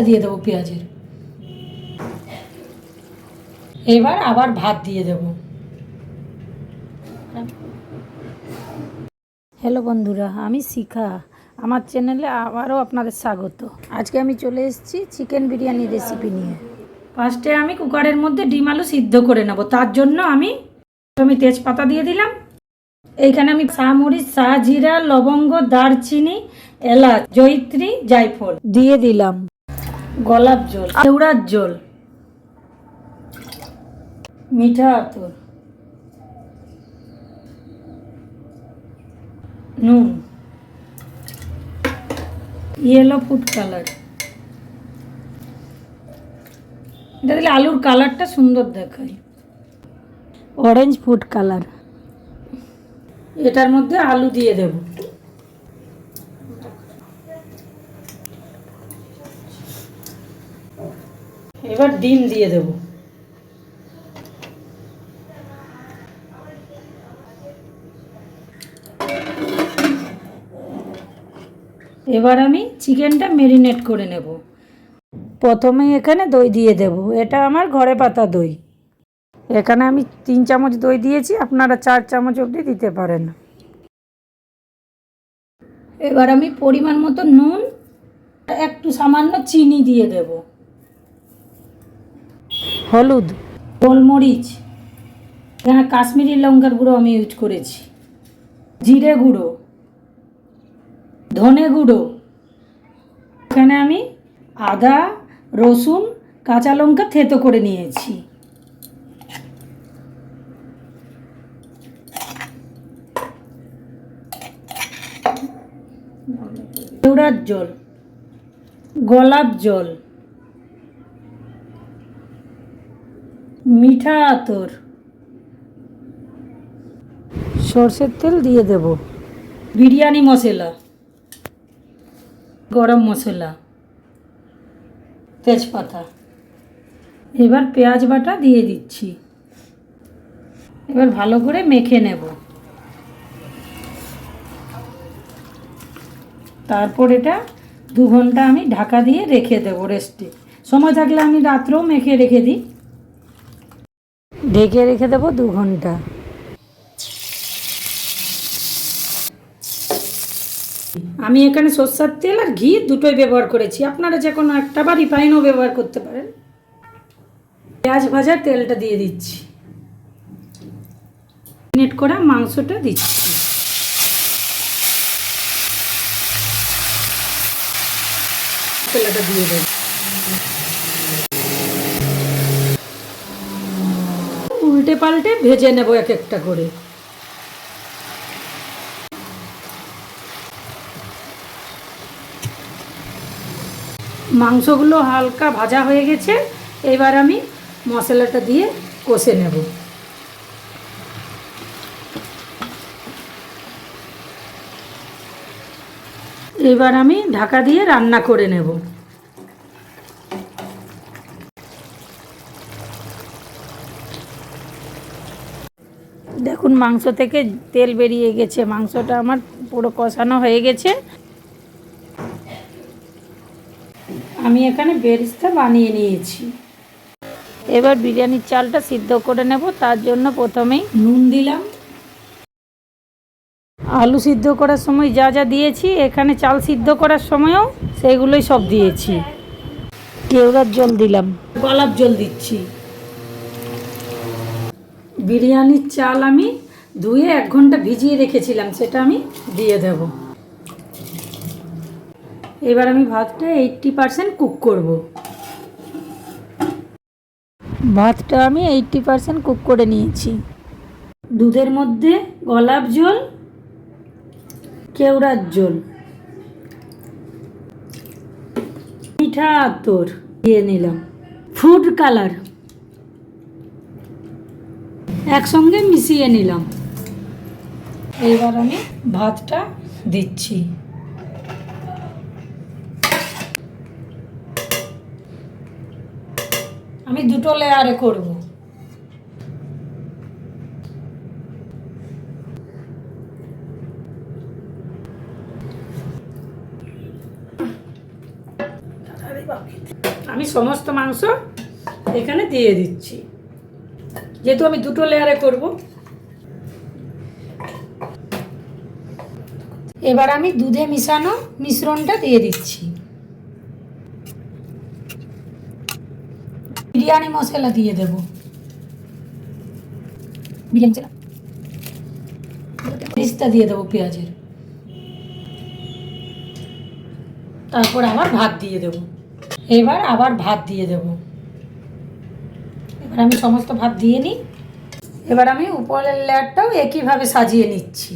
পেস্টটা দিয়ে দেবো পেঁয়াজের। এবার আবার ভাত দিয়ে দেবো। হ্যালো বন্ধুরা, আমি শিখা। আমার চ্যানেলে আবারও আপনাদের স্বাগত। আজকে আমি চলে এসেছি চিকেন বিরিয়ানি রেসিপি নিয়ে। ফার্স্টে আমি কুকারের মধ্যে ডিম আলু সিদ্ধ করে নেব। তার জন্য আমি আমি তেজপাতা দিয়ে দিলাম। এইখানে আমি শাহমরিচ শাহ জিরা লবঙ্গ, দারচিনি, এলাচ, জয়িত্রী, জায়ফল দিয়ে দিলাম। গোলাপ জল কেউড়ার জল মিঠা আতর নুন ইয়েলো ফুড কালার এটা দিলে আলুর কালারটা সুন্দর দেখায়। অরেঞ্জ ফুড কালার এটার মধ্যে আলু দিয়ে দেব। এবার ডিম দিয়ে দেব। এবার আমি চিকেনটা মেরিনেট করে নেব। প্রথমে এখানে দই দিয়ে দেব। এটা আমার ঘরে পাতা দই। এখানে আমি তিন চামচ দই দিয়েছি। আপনারা চার চামচ অবধি দিতে পারেন। এবার আমি পরিমাণ মতো নুন, একটু সামান্য চিনি দিয়ে দেব। হলুদ, গোলমরিচ, এখানে কাশ্মীরি লঙ্কার গুঁড়ো আমি ইউজ করেছি। জিরে গুঁড়ো, ধনে গুঁড়ো, এখানে আমি আদা, রসুন, কাঁচা লঙ্কা থেতো করে নিয়েছি। জল, গোলাপ জল মিঠা আতর। সর্ষের তেল দিয়ে দেব। বিরিয়ানি মশলা। গরম মশলা। তেজপাতা। এবার পেঁয়াজ বাটা দিয়ে দিচ্ছি। এবার ভালো করে মেখে নেব। তারপর এটা দু ঘণ্টা আমি ঢাকা দিয়ে রেখে দেবো রেস্টে। সময় থাকলে আমি রাত্রেও মেখে রেখে দিই। ঢেকে রেখে দেবো দু ঘণ্টা। আমি এখানে সর্ষার তেল আর ঘি দুটোই ব্যবহার করেছি। আপনারা যে কোনো একটা বা রিফাইনও ব্যবহার করতে পারেন। পেঁয়াজ ভাজার তেলটা দিয়ে দিচ্ছি। নেট করা মাংসটা দিচ্ছি। তেলটা দিয়ে দেব। উল্টে পাল্টে ভেজে নেব এক একটা করে। মাংসগুলো হালকা ভাজা হয়ে গেছে, এবার আমি মশলাটা দিয়ে কষে নেব। এবার আমি ঢাকা দিয়ে রান্না করে নেব। দেখুন, মাংস থেকে তেল বেরিয়ে গেছে। মাংসটা আমার পুরো কষানো হয়ে গেছে। আমি এখানে বেরিস্তা বানিয়ে নিয়েছি। এবার বিরিয়ানির চালটা সিদ্ধ করে নেব। তার জন্য প্রথমেই নুন দিলাম। আলু সিদ্ধ করার সময় যা যা দিয়েছি, এখানে চাল সিদ্ধ করার সময়ও সেগুলোই সব দিয়েছি। কেওড়ার জল দিলাম। গোলাপ জল দিচ্ছি। বিরিয়ানির চাল আমি ধুয়ে এক ঘণ্টা ভিজিয়ে রেখেছিলাম, সেটা আমি দিয়ে দেব। এবার আমি ভাতটা এইট্টি পারসেন্ট কুক করব। ভাতটা আমি এইট্টি পারসেন্ট কুক করে নিয়েছি। দুধের মধ্যে গোলাপ জল, কেওড়ার জল, মিঠা আতর দিয়ে নিলাম। ফুড কালার একসঙ্গে মিশিয়ে নিলাম। এবার আমি ভাতটা দিচ্ছি। আমি দুটো লেয়ারে করব। আমি সমস্ত মাংস এখানে দিয়ে দিচ্ছি। যেহেতু আমি দুটো লেয়ারে করব। এবার আমি দুধে মিশানো মিশ্রণটা দিয়ে দিচ্ছি। বিরিয়ানি মশলা দিয়ে দেব। বিরিয়ানি দিয়ে দেবো পেঁয়াজের। তারপর আবার ভাত দিয়ে দেব। এবার আবার ভাত দিয়ে দেব। এবার আমি সমস্ত ভাত দিয়ে নিই। এবার আমি উপরের লেয়ারটাও একইভাবে সাজিয়ে নিচ্ছি।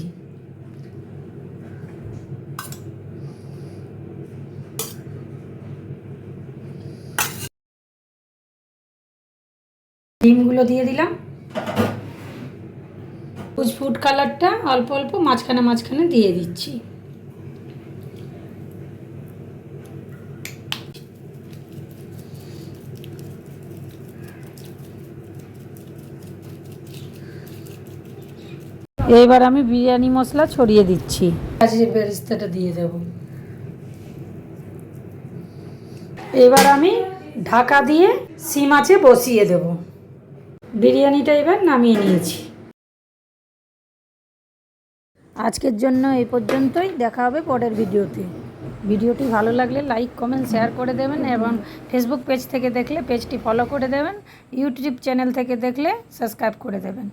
ডিমগুলো দিয়ে দিলাম। ফুড কালারটা অল্প অল্প মাঝখানে মাঝখানে দিয়ে দিচ্ছি। এবার আমি বিরিয়ানি মশলা ছড়িয়ে দিচ্ছি। বেরিস্তাটা দিয়ে দেব। এবার আমি ঢাকা দিয়ে সিম আছে বসিয়ে দেব। বিরিয়ানিটা এবার নামিয়ে নিয়েছি। আজকের জন্য এই পর্যন্তই দেখা হবে পরের ভিডিওতে। ভিডিওটি ভালো লাগলে লাইক কমেন্ট শেয়ার করে দেবেন এবং ফেসবুক পেজ থেকে দেখলে পেজটি ফলো করে দেবেন। ইউটিউব চ্যানেল থেকে দেখলে সাবস্ক্রাইব করে দেবেন।